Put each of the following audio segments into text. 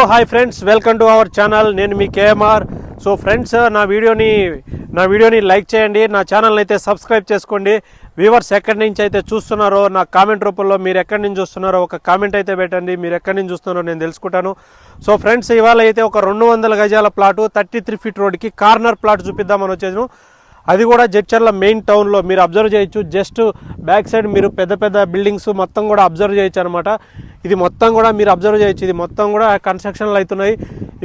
Hello hi friends welcome to our channel. నేను మీ KMR. So friends నా వీడియోని నా వీడియోని లైక్ చేయండి. నా ఛానల్ని అయితే సబ్స్క్రైబ్ చేసుకోండి. వ్యూవర్స్ ఎక్కడి నుంచి అయితే చూస్తున్నారో నా కామెంట్ రూపంలో మీరు ఎక్కడి నుంచి చూస్తున్నారో ఒక కామెంట్ అయితే పెట్టండి. మీరు ఎక్కడి నుంచి చూస్తున్నారో నేను తెలుసుకుంటాను. సో ఫ్రెండ్స్ ఇవాళ అయితే ఒక రెండు వందల గజాల ప్లాటు థర్టీ త్రీ ఫీట్ రోడ్కి కార్నర్ ప్లాట్ చూపిద్దామని వచ్చేసాను. అది కూడా జడ్చర్ల మెయిన్ టౌన్లో మీరు అబ్జర్వ్ చేయొచ్చు. జస్ట్ బ్యాక్ సైడ్ మీరు పెద్ద పెద్ద బిల్డింగ్స్ మొత్తం కూడా అబ్జర్వ్ చేయొచ్చు అనమాట ఇది మొత్తం కూడా మీరు అబ్జర్వ్ చేయొచ్చు. ఇది మొత్తం కూడా కన్స్ట్రక్షన్లు అవుతున్నాయి.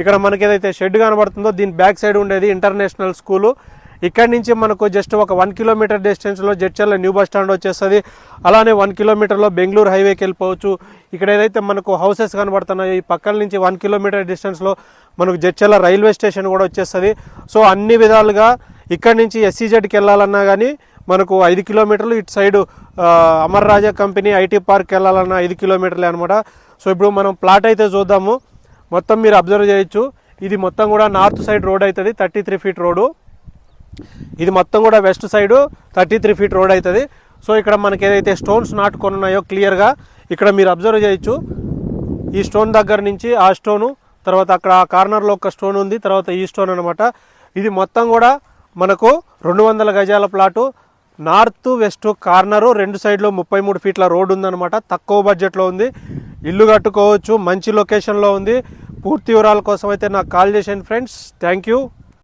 ఇక్కడ మనకి ఏదైతే షెడ్ కనబడుతుందో దీని బ్యాక్ సైడ్ ఉండేది ఇంటర్నేషనల్ స్కూలు ఇక్కడి నుంచి మనకు జస్ట్ ఒక వన్ కిలోమీటర్ డిస్టెన్స్లో జడ్చర్ల న్యూ బస్ స్టాండ్ వచ్చేస్తుంది. అలానే వన్ కిలోమీటర్లో బెంగళూరు హైవేకి వెళ్ళిపోవచ్చు. ఇక్కడ ఏదైతే మనకు హౌసెస్ కనబడుతున్నాయో ఈ పక్కల నుంచి వన్ కిలోమీటర్ డిస్టెన్స్లో మనకు జడ్చర్ల రైల్వే స్టేషన్ కూడా వచ్చేస్తుంది. సో అన్ని విధాలుగా ఇక్కడి నుంచి ఎస్సీజెడ్కి వెళ్ళాలన్నా కానీ మనకు ఐదు కిలోమీటర్లు ఇటు side Amar Raja company IT park వెళ్ళాలన్నా ఐదు కిలోమీటర్లే అనమాట సో ఇప్పుడు మనం ప్లాట్ అయితే చూద్దాము. మొత్తం మీరు అబ్జర్వ్ చేయొచ్చు. ఇది మొత్తం కూడా నార్త్ సైడ్ రోడ్ అవుతుంది థర్టీ త్రీ ఫీట్ రోడ్డు ఇది మొత్తం కూడా west side thirty three feet road అవుతుంది సో ఇక్కడ మనకి ఏదైతే స్టోన్స్ నాటుకొని ఉన్నాయో క్లియర్గా ఇక్కడ మీరు అబ్జర్వ్ చేయొచ్చు. ఈ స్టోన్ దగ్గర నుంచి ఆ స్టోను తర్వాత అక్కడ ఆ కార్నర్లో ఒక స్టోన్ ఉంది తర్వాత ఈ స్టోన్ అనమాట ఇది మొత్తం కూడా మనకు రెండు వందల గజాల ప్లాటు నార్త్ వెస్ట్ కార్నరు రెండు సైడ్లో ముప్పై మూడు ఫీట్ల రోడ్ ఉందన్నమాట. తక్కువ బడ్జెట్లో ఉంది. ఇల్లు కట్టుకోవచ్చు మంచి లొకేషన్లో ఉంది. పూర్తి వివరాల కోసం అయితే నాకు కాల్ చేసాను ఫ్రెండ్స్. Thank you.